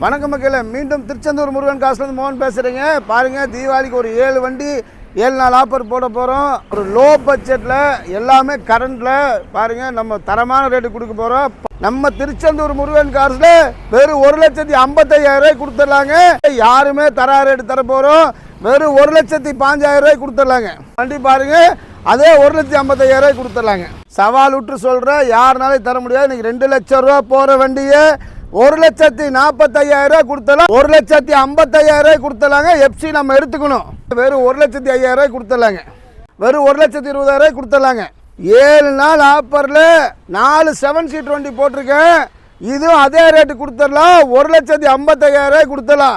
வணக்கம் மக்களே மீண்டும் திருச்செந்தூர் முருகன் காசுலேருந்து மோகன் பேசுகிறேங்க பாருங்கள் தீபாவளிக்கு ஒரு ஏழு வண்டி ஏழு நாள் ஆஃபர் போட போகிறோம் ஒரு லோ பட்ஜெட்டில் எல்லாமே கரண்டில் பாருங்கள் நம்ம தரமான ரேட்டு கொடுக்க போகிறோம் நம்ம திருச்செந்தூர் முருகன் காசில் வெறும் ஒரு லட்சத்தி ஐம்பத்தையாயிரம் கொடுத்துடலாங்க. யாருமே தரா ரேட்டு தர போகிறோம் வெறும் ஒரு லட்சத்தி பாஞ்சாயிரம் ரூபாய் கொடுத்துடலாங்க. வண்டி பாருங்கள் அதே ஒரு லட்சத்தி ஐம்பத்தையாயிரம் கொடுத்துடலாங்க. சவால் விட்டு சொல்கிறேன் யாருனாலையும் தர முடியாது. இன்றைக்கி ரெண்டு லட்சம் ரூபா போகிற வண்டியை ஒரு லட்சத்தி நாற்பத்தையாயிரம் ரூபாய் கொடுத்தலாம். ஒரு லட்சத்தி ஐம்பத்தையாயிரம் ரூபாய் கொடுத்தலாங்க. எஃப்சி நம்ம எடுத்துக்கணும். வெறும் ஒரு லட்சத்தி ஐயாயிரம் ரூபாய் வெறும் ஒரு லட்சத்தி இருபதாயிரம் ரூபாய் ஏழு நாள் ஆஃபரில் நாலு செவன் சீட் வண்டி போட்டிருக்கேன். இதுவும் அதே ரேட்டு கொடுத்துடலாம். ஒரு லட்சத்தி ஐம்பத்தையாயிரம் ரூபாய் கொடுத்துடலாம்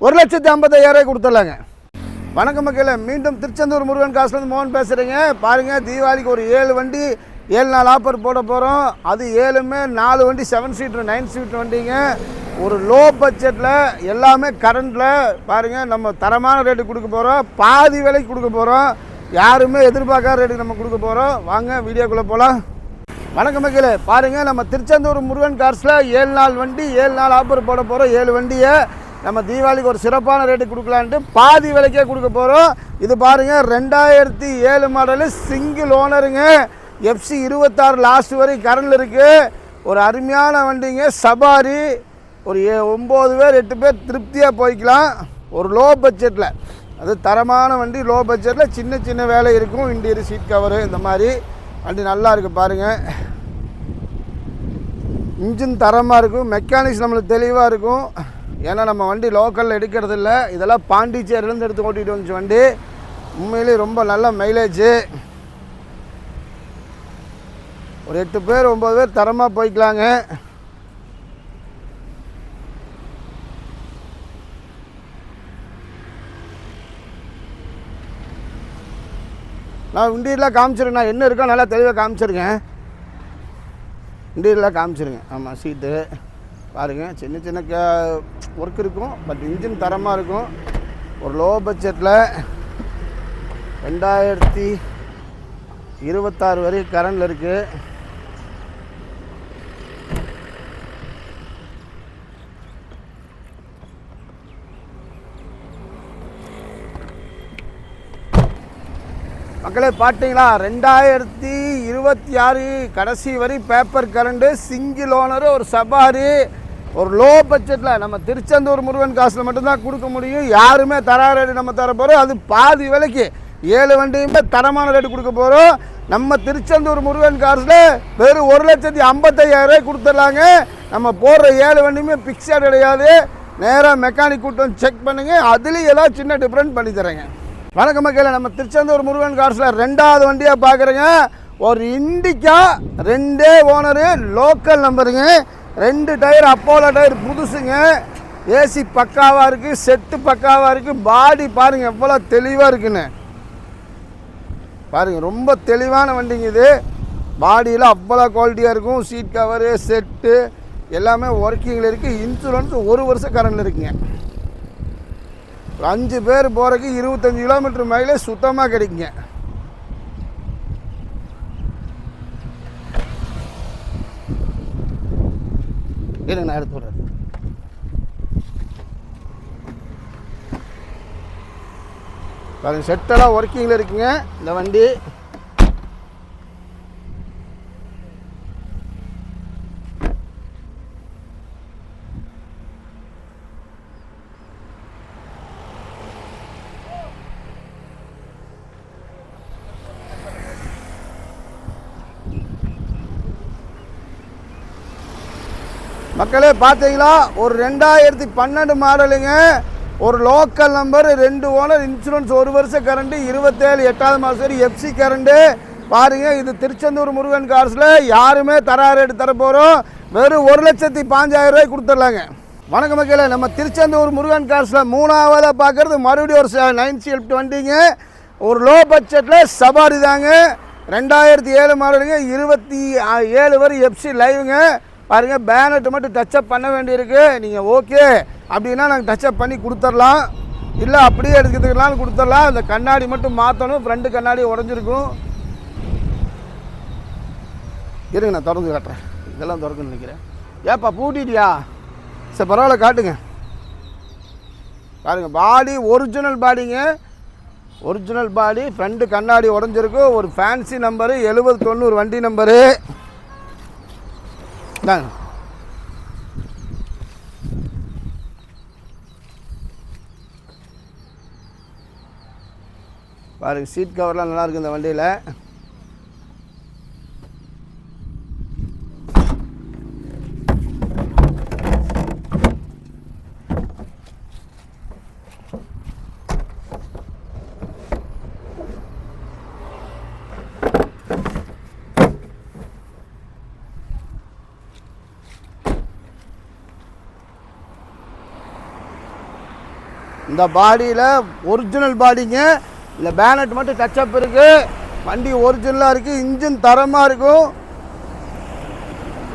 ஒரு லட்சத்தி ஐம்பத்தையாயிரம் ரூபாய் கொடுத்துடலாங்க வணக்கம் மக்களே மீண்டும் திருச்செந்தூர் முருகன் காசுலேருந்து மோகன் பேசுகிறேங்க பாருங்கள் தீபாவளிக்கு ஒரு ஏழு வண்டி ஏழு நாள் ஆஃபர் போட போகிறோம் அது ஏழுமே நாலு வண்டி செவன் சீட்ரு நைன் சீட் வண்டிங்க. ஒரு லோ பட்ஜெட்டில் எல்லாமே கரண்டில் பாருங்கள் நம்ம தரமான ரேட்டு கொடுக்க போகிறோம் பாதி விலைக்கு கொடுக்க போகிறோம் யாருமே எதிர்பார்க்காத ரேட்டுக்கு நம்ம கொடுக்க போகிறோம் வாங்க வீடியோக்குள்ளே போகலாம் வணக்கம் மக்களே. பாருங்கள் நம்ம திருச்செந்தூர் முருகன் கார்ஸில் ஏழு நாள் வண்டி ஏழு நாள் ஆஃபர் போட போகிறோம் ஏழு வண்டியை நம்ம தீபாவளிக்கு ஒரு சிறப்பான ரேட்டு கொடுக்கலான்ட்டு பாதி விலைக்கே கொடுக்க போகிறோம் இது பாருங்கள் ரெண்டாயிரத்தி ஏழு மாடலு சிங்கிள் ஓனருங்க எஃப்சி இருபத்தாறு லாஸ்ட் வரை கரண்டில் இருக்குது ஒரு அருமையான வண்டிங்க சபாரி. ஒரு ஏ ஒம்பது பேர் எட்டு பேர் திருப்தியாக போய்க்கலாம். ஒரு லோ. பட்ஜெட்டில் அது தரமான வண்டி லோ. பட்ஜெட்டில் சின்ன சின்ன வேலை இருக்கும். இன்டீரியர் சீட் கவரு இந்த மாதிரி. வண்டி நல்லா இருக்குது பாருங்கள் இன்ஜின் தரமாக இருக்கும். மெக்கானிக்ஸ் நம்மளுக்கு தெளிவாக இருக்கும். ஏன்னா நம்ம வண்டி லோக்கலில் எடுக்கிறது இல்லை. இதெல்லாம் பாண்டிச்சேரியிலேருந்து எடுத்து ஓட்டிகிட்டு வந்துச்சு வண்டி. உண்மையிலேயே ரொம்ப நல்ல மைலேஜு ஒரு எட்டு பேர் ஒம்பது பேர் தரமாக போய்க்கலாங்க. நான் இண்டீரியலாக காமிச்சிருக்கேன் என்ன இருக்கோ நல்லா தெளிவாக காமிச்சிருக்கேன் இண்டீரியலாக காமிச்சிருங்க. ஆமாம் சீட்டு. பாருங்கள் சின்ன சின்ன க ஒர்க் இருக்கும். பட் இன்ஜின் தரமாக இருக்கும். ஒரு லோ பட்ஜெட்டில் ரெண்டாயிரத்தி இருபத்தாறு வரைக்கும் கரண்டில் இருக்குது மக்களே பார்த்தீங்களா ரெண்டாயிரத்தி இருபத்தி ஆறு கடைசி வரை பேப்பர் கரண்டு சிங்கிள் ஓனரு ஒரு சபாரி ஒரு லோ பட்ஜெட்டில் நம்ம திருச்செந்தூர் முருகன் காசில் மட்டும்தான் கொடுக்க முடியும். யாருமே தரா ரேட்டு நம்ம தர போகிறோம் அது பாதி விலைக்கு ஏழு வண்டியுமே தரமான ரேட்டு கொடுக்க போகிறோம் நம்ம திருச்செந்தூர் முருகன் காசில் வெறும் ஒரு லட்சத்தி ஐம்பத்தையாயிரம் ரூபாய் கொடுத்துடலாங்க. நம்ம போடுற ஏழு வண்டியுமே பிக்ஸட் கிடையாது. நேராக மெக்கானிக் கூட்டம் செக் பண்ணுங்க. அதுலேயும் ஏதாவது சின்ன டிஃப்ரெண்ட் பண்ணி தரேங்க. வணக்கம் மக்களே நம்ம திருச்செந்தூர் முருகன் கார்ஸில் ரெண்டாவது வண்டியாக பார்க்குறேங்க ஒரு இண்டிக்கா ரெண்டே ஓனரு லோக்கல் நம்பருங்க. ரெண்டு டயர் அப்போலோ டயர் புதுசுங்க. ஏசி பக்காவாக இருக்குது செட்டு பக்காவாக இருக்குது பாடி பாருங்கள் எவ்வளோ தெளிவாக இருக்குன்னு. பாருங்கள் ரொம்ப தெளிவான வண்டிங்க இது. பாடியில் அவ்வளோ குவாலிட்டியாக இருக்கும். சீட் கவரு செட்டு எல்லாமே ஒர்க்கிங்கில் இருக்குது இன்சூரன்ஸ் ஒரு வருஷம் கரண்டில் இருக்குங்க. ஒரு அஞ்சு பேர் போகிறதுக்கு இருபத்தஞ்சி கிலோமீட்டர் மேலே சுத்தமாக கிடைக்குங்க. இருங்க நான் எடுத்து விட்றேன். செட்டெல்லாம் ஒர்க்கிங்கில் இருக்குங்க இந்த வண்டி. மக்களே பார்த்தீங்களா ஒரு ரெண்டாயிரத்தி பன்னெண்டு மாடலுங்க. ஒரு லோக்கல் நம்பர் ரெண்டு ஓனர் இன்சூரன்ஸ் ஒரு வருஷம் கரண்ட்டு இருபத்தேழு எட்டாவது மாதம் வரை எஃப்சி கரண்ட்டு பாருங்க இது திருச்செந்தூர் முருகன் கார்ஸில் யாருமே தரா ரேட்டு தரப்போகிறோம் வெறும் ஒரு லட்சத்தி பாஞ்சாயிரம் ரூபாய் கொடுத்துட்லாங்க. வணக்கம் மக்களே நம்ம திருச்செந்தூர் முருகன் கார்ஸில் மூணாவதாக பார்க்குறது மறுபடியும் ஒரு நைன் ஷிஃப்ட் வண்டிங்க. ஒரு லோ பட்ஜெட்டில் சபாரி தாங்க. ரெண்டாயிரத்தி ஏழு மாடலுங்க இருபத்தி ஏழு வரை எஃப்சி லைவுங்க பாருங்கள் பேனட்டு மட்டும் டச்சப் பண்ண வேண்டியிருக்கு. நீங்கள் ஓகே அப்படின்னா நாங்கள் டச்சப் பண்ணி கொடுத்துர்லாம் இல்லை அப்படியே எடுக்கிறதுக்குனாலும் கொடுத்துடலாம். அந்த கண்ணாடி மட்டும் மாற்றணும் ஃப்ரண்ட்டு கண்ணாடி உடஞ்சிருக்கும். இருங்க நான் திறந்து காட்டுறேன். இதெல்லாம் திறக்குன்னு நினைக்கிறேன். ஏப்பா பூட்டிட்டியா? சரி பரவாயில்ல காட்டுங்க. பாருங்கள் பாடி ஒரிஜினல் பாடிங்க ஒரிஜினல் பாடி ஃப்ரண்ட்டு கண்ணாடி உடஞ்சிருக்கு. ஒரு ஃபேன்சி நம்பரு எழுபது தொண்ணூறு வண்டி நம்பரு இந்தாங்க பாருங்க சீட் கவர்லாம் நல்லா இருக்கு இந்த வண்டியில். இந்த பாடியில் ஒரிஜினல் பாடிங்க. இந்த பேனட் மட்டும் டச்சப் இருக்குது வண்டி ஒரிஜினலாக இருக்குது இன்ஜின் தரமாக இருக்கும்.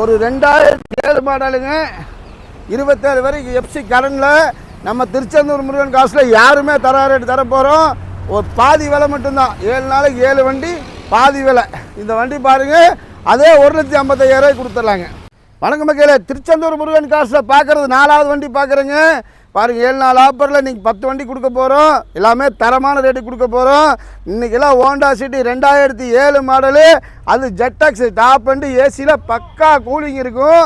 ஒரு ரெண்டாயிரத்தி ஏழு மாடலுங்க. இருபத்தேழு வரைக்கும் எஃப்சி கரண்டில் நம்ம திருச்செந்தூர் முருகன் காசில் யாருமே தர ரேட்டு தர போகிறோம் ஒரு பாதி விலை மட்டும்தான். ஏழு நாளைக்கு ஏழு வண்டி பாதி விலை. இந்த வண்டி பாருங்கள் அதே ஒரு லட்சத்தி ஐம்பத்தையாயிரம் கொடுத்துட்லாங்க. வணக்கம் மக்களே. திருச்செந்தூர் முருகன் காசில் பார்க்குறது நாலாவது வண்டி பார்க்குறேங்க பாருங்கள் ஏழு நாள் ஆஃபரில் இன்றைக்கி பத்து வண்டி கொடுக்க போகிறோம் எல்லாமே தரமான ரேட்டு கொடுக்க போகிறோம் இன்றைக்கெல்லாம் ஹோண்டா சிட்டி ரெண்டாயிரத்தி ஏழு மாடலு அது ஜெட்டாக்ஸ் டாப் வண்டி ஏசியில் பக்கா கூலிங் இருக்கும்.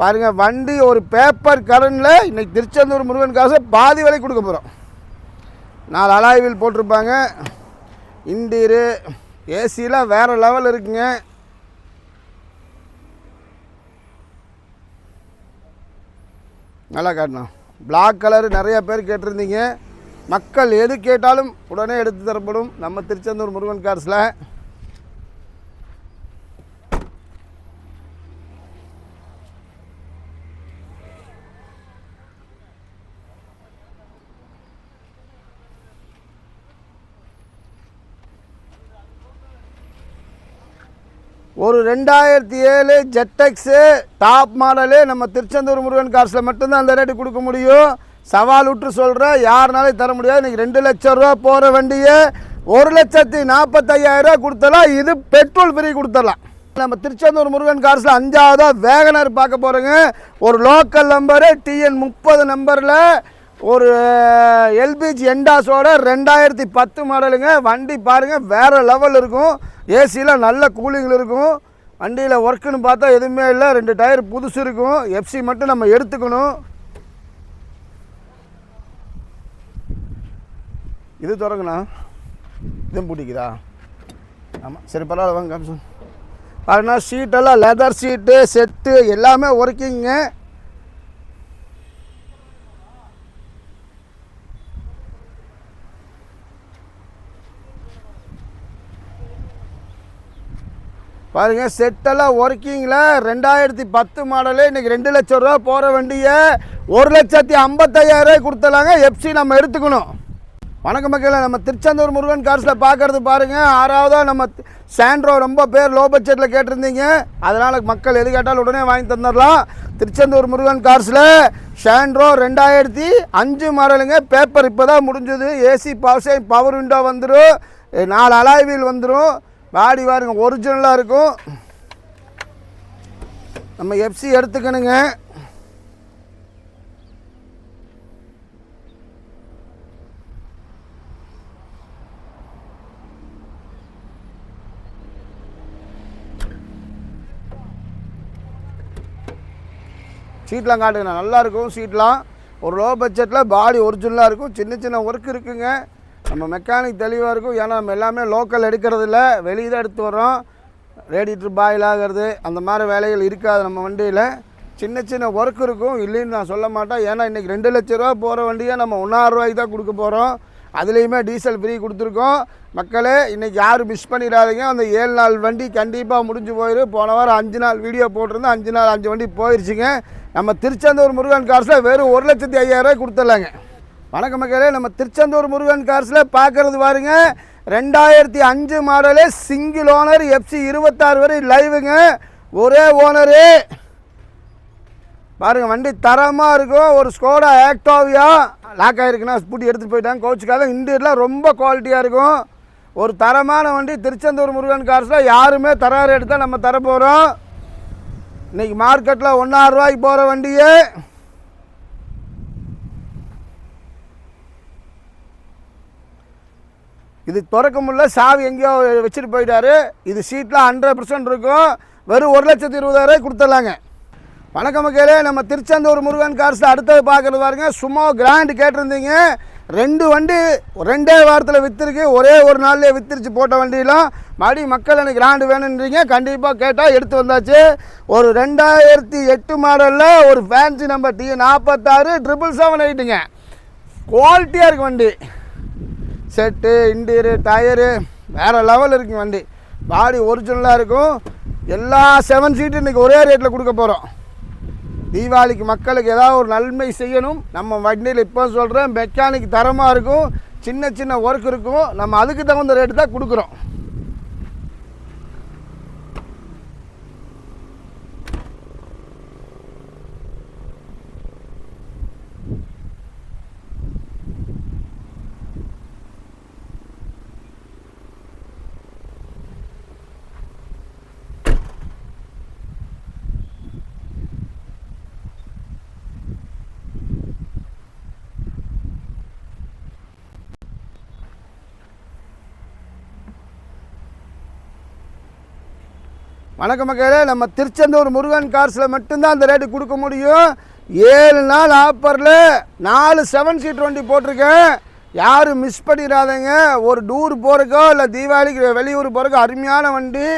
பாருங்கள் வண்டி ஒரு பேப்பர் கடனில் இன்றைக்கி திருச்செந்தூர் முருகன் காசு பாதி விலை கொடுக்க போகிறோம் நாலு அலாய்வில் போட்டிருப்பாங்க. இண்டீரு ஏசியில் வேறு லெவல் இருக்குங்க. நல்லா காட்டணும். பிளாக் கலர் நிறைய பேர் கேட்டிருந்தீங்க. மக்கள் எது கேட்டாலும் உடனே எடுத்து தரப்படும். நம்ம திருச்செந்தூர் முருகன் கார்ஸில் ஒரு ரெண்டாயிரத்தி ஏழு ஜெட்டெக்ஸு டாப் மாடலு நம்ம திருச்செந்தூர் முருகன் காசில் மட்டும்தான் அந்த ரேட்டு கொடுக்க முடியும். சவால் விட்டு சொல்கிறேன் யாருனாலும் தர முடியாது. இன்றைக்கி ரெண்டு லட்சம் ரூபா போகிற வண்டியை ஒரு லட்சத்தி நாற்பத்தையாயிரரூவா கொடுத்தலாம். இது பெட்ரோல் ஃப்ரீ கொடுத்துடலாம் நம்ம திருச்செந்தூர் முருகன் கார்ஸில் அஞ்சாவதாக வேகனர் பார்க்க போகிறோங்க ஒரு லோக்கல் நம்பரு டிஎன் முப்பது நம்பரில் ஒரு எல்பிஜி எண்டாஸோட ரெண்டாயிரத்தி பத்து மாடலுங்க வண்டி பாருங்கள் வேறு லெவல் இருக்கும். ஏசியில் நல்ல கூலிங்கில் இருக்கும். வண்டியில் ஒர்க்குன்னு பார்த்தா எதுவுமே இல்லை. ரெண்டு டயர் புதுசு இருக்கும். எஃப்சி மட்டும் நம்ம எடுத்துக்கணும். இது திறங்கண்ணா இதுவும் பிடிக்குதா? ஆமாம் சரி பரவாயில்ல வாங்க காமிச்சு. பாருங்கண்ணா சீட்டெல்லாம் லெதர் சீட்டு செட்டு எல்லாமே ஒர்க்கிங்க பாருங்க செட்டெல்லாம் ஒர்க்கிங்கில் ரெண்டாயிரத்தி பத்து மாடலு இன்றைக்கி ரெண்டு லட்சம் ரூபா போகிற வண்டியை ஒரு லட்சத்தி ஐம்பத்தையாயிரம் கொடுத்தலாங்க எஃப்சி நம்ம எடுத்துக்கணும். வணக்கம் மக்களை நம்ம திருச்செந்தூர் முருகன் கார்ஸில் பார்க்கறது பாருங்கள் ஆறாவதாக நம்ம சாண்ட்ரோ ரொம்ப பேர் லோ பட்ஜெட்டில் கேட்டிருந்தீங்க. அதனால் மக்கள் எது கேட்டாலும் உடனே வாங்கி தந்துடலாம். திருச்செந்தூர் முருகன் கார்ஸில் சாண்ட்ரோ ரெண்டாயிரத்தி அஞ்சு மாடலுங்க பேப்பர் இப்போ தான் முடிஞ்சது ஏசி பவர் பவர் விண்டோ வந்துடும் நாலு அலாய் வீல் வந்துடும் பாடி பாருங்க ஒரிஜினலாக இருக்கும். நம்ம எஃப்சி எடுத்துக்கணுங்க. சீட்லாம் காட்டுங்கண்ணா நல்லா இருக்கும் சீட்லாம். ஒரு லோ பட்ஜெட்டில் பாடி ஒரிஜினலாக இருக்கும். சின்ன சின்ன ஒர்க் இருக்குங்க. நம்ம மெக்கானிக் தெளிவாக இருக்கும். ஏன்னா நம்ம எல்லாமே லோக்கல் எடுக்கிறது இல்லை வெளியே தான் எடுத்து வரோம் ரேடியேட்டர் பாயில் ஆகிறது. அந்த மாதிரி வேலைகள் இருக்காது நம்ம வண்டியில். சின்ன சின்ன ஒர்க் இருக்கும். இல்லைன்னு நான் சொல்ல மாட்டேன். ஏன்னா இன்றைக்கி ரெண்டு லட்ச ரூபா போகிற வண்டியை நம்ம ஒன்றாயிரரூவாய்க்கு தான் கொடுக்க போகிறோம் அதுலேயுமே டீசல் ஃப்ரீ கொடுத்துருக்கோம். மக்களே இன்றைக்கி யாரும் மிஸ் பண்ணிடாதீங்க. அந்த ஏழு நாள் வண்டி கண்டிப்பாக முடிஞ்சு போயிடும் போன வாரம் அஞ்சு நாள் வீடியோ போட்டிருந்தோம் அஞ்சு நாள் அஞ்சு வண்டி போயிடுச்சுங்க நம்ம திருச்செந்தூர் முருகன் காசில் வெறும் ஒரு லட்சத்தி ஐயாயிரம் கொடுத்துடலாங்க. வணக்கம் மக்களே நம்ம திருச்செந்தூர் முருகன் கார்ஸில் பார்க்குறது பாருங்க. ரெண்டாயிரத்தி அஞ்சு மாடலு சிங்கிள் ஓனர் எஃப்சி இருபத்தாறு வரை லைவுங்க ஒரே ஓனரு பாருங்கள் வண்டி தரமாக இருக்கும். ஒரு ஸ்கோடா ஆக்டோவியா லாக் ஆகிருக்குன்னா ஸ்கூட்டி எடுத்துகிட்டு போயிட்டாங்க. கோச்சுக்காக இன்டீரியர்லாம் ரொம்ப குவாலிட்டியாக இருக்கும். ஒரு தரமான வண்டி திருச்செந்தூர் முருகன் கார்ஸில் யாருமே தர ரேட்டு தான் நம்ம தர போகிறோம் இன்றைக்கி மார்க்கெட்டில் ஒன்றாயிரம் ரூபாய்க்கு போகிற வண்டியே. இது திறக்க முடியல சாவி எங்கேயோ வச்சுட்டு போயிட்டாரு. இது சீட்லாம் ஹண்ட்ரட் பர்சன்ட் இருக்கும். வெறும் ஒரு லட்சத்தி இருபதாயிரம் கொடுத்துர்லாங்க வணக்கம் மக்களே நம்ம திருச்செந்தூர் முருகன் கார்ஸில் அடுத்தது பார்க்குறது பாருங்க. சும்மா கிராண்ட் கேட்டிருந்தீங்க. ரெண்டு வண்டி ரெண்டே வாரத்தில் விற்றுருக்கு ஒரே ஒரு நாள்லேயே விற்றுருச்சு போட்ட வண்டியெல்லாம். மறுபடியும் மக்கள் எனக்கு கிராண்டு வேணுன்றீங்க கண்டிப்பாக கேட்டால் எடுத்து வந்தாச்சு. ஒரு ரெண்டாயிரத்தி எட்டு மாடலில் ஒரு ஃபேன்சி நம்பர் டி நாற்பத்தாறு ட்ரிபிள் செவன் எயிட்டுங்க குவாலிட்டியாக இருக்கு வண்டி. செட்டு இன்டீரியரு டயரு வேறு லெவல் இருக்குங்க வண்டி. பாடி ஒரிஜினலாக இருக்கும். எல்லா செவன் சீட்டு இன்றைக்கி ஒரே ரேட்டில் கொடுக்க போகிறோம் தீபாவளிக்கு மக்களுக்கு ஏதாவது ஒரு நன்மை செய்யணும். நம்ம வண்டியில் இப்போ சொல்கிறேன் மெக்கானிக் தரமாக இருக்கும். சின்ன சின்ன ஒர்க் இருக்கும். நம்ம அதுக்கு தகுந்த ரேட்டு தான் கொடுக்குறோம். வணக்கம் மக்களே நம்ம திருச்செந்தூர் முருகன் கார்ஸில் மட்டும்தான் அந்த ரேட்டு கொடுக்க முடியும். ஏழு நாள் ஆஃபரில் நாலு செவன் சீட் வண்டி போட்டிருக்கேன். யாரும் மிஸ் பண்ணிடாதீங்க. ஒரு டூர் போகிறக்கோ இல்லை தீபாவளிக்கு வெளியூர் போகிறக்கோ அருமையான வண்டி.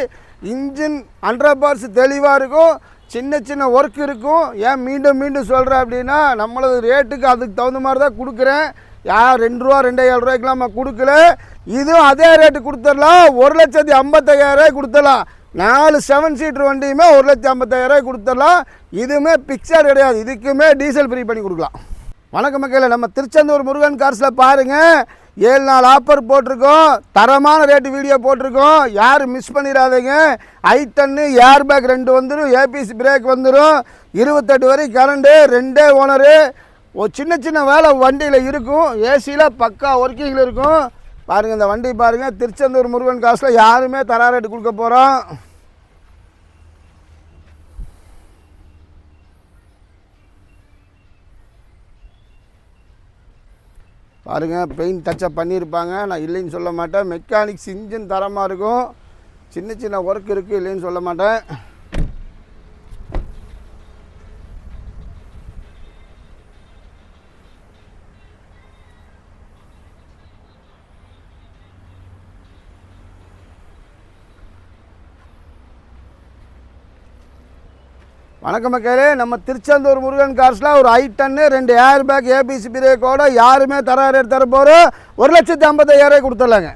இன்ஜின் ஹண்ட்ரட் பார்ஸ் தெளிவாக இருக்கும். சின்ன சின்ன ஒர்க் இருக்கும். ஏன் மீண்டும் மீண்டும் சொல்கிறேன் அப்படின்னா நம்மளது ரேட்டுக்கு அதுக்கு தகுந்த மாதிரி தான் கொடுக்குறேன். யார் ரெண்டு ரூபா ரெண்டு ஏழு ரூபாய்க்குலாம் நம்ம கொடுக்கல. இதுவும் அதே ரேட்டு கொடுத்துடலாம். ஒரு லட்சத்தி ஐம்பத்தையாயிரம் ரூபாய் கொடுத்துடலாம். நாலு செவன் சீட்டர் வண்டியுமே ஒரு லட்சத்தி ஐம்பத்தாயிரரூவாய் கொடுத்துடலாம். இதுவுமே பிக்சர் கிடையாது. இதுக்குமே டீசல் ஃப்ரீ பண்ணி கொடுக்கலாம். வணக்கம் மக்களே நம்ம திருச்செந்தூர் முருகன் கார்ஸில் பாருங்கள் ஏழு நாள் ஆஃபர் போட்டிருக்கோம். தரமான ரேட்டு வீடியோ போட்டிருக்கோம். யாரும் மிஸ் பண்ணிடாதீங்க. ஐ டன்னு ஏர் பேக் ரெண்டு வந்துடும் ஏபிசி பிரேக் வந்துடும் இருபத்தெட்டு வரை கரண்டு ரெண்டே ஓனரு ஒரு சின்ன சின்ன வேலை வண்டியில் இருக்கும். ஏசியில் பக்கா ஒர்க்கிங்கில் இருக்கும். பாருங்கள் இந்த வண்டி பாருங்கள் திருச்செந்தூர் முருகன் காசில் யாருமே தரா ரேட்டு கொடுக்க போகிறோம் பாருங்கள் பெயிண்ட் டச்சப் பண்ணியிருப்பாங்க. நான் இல்லைன்னு சொல்ல மாட்டேன். மெக்கானிக்ஸ் இன்ஜின் தரமாக இருக்கும். சின்ன சின்ன ஒர்க் இருக்குது இல்லைன்னு சொல்ல மாட்டேன். வணக்கம் மக்களே நம்ம திருச்செந்தூர் முருகன் கார்ஸில் ஒரு ஐ டன்னு ரெண்டு ஏர் பேக் ஏபிசி பிரேக்கோட யாருமே தர ரேட் தர போகிறோம் ஒரு லட்சத்தி ஐம்பத்தையாயிரம் கொடுத்துடலாங்க.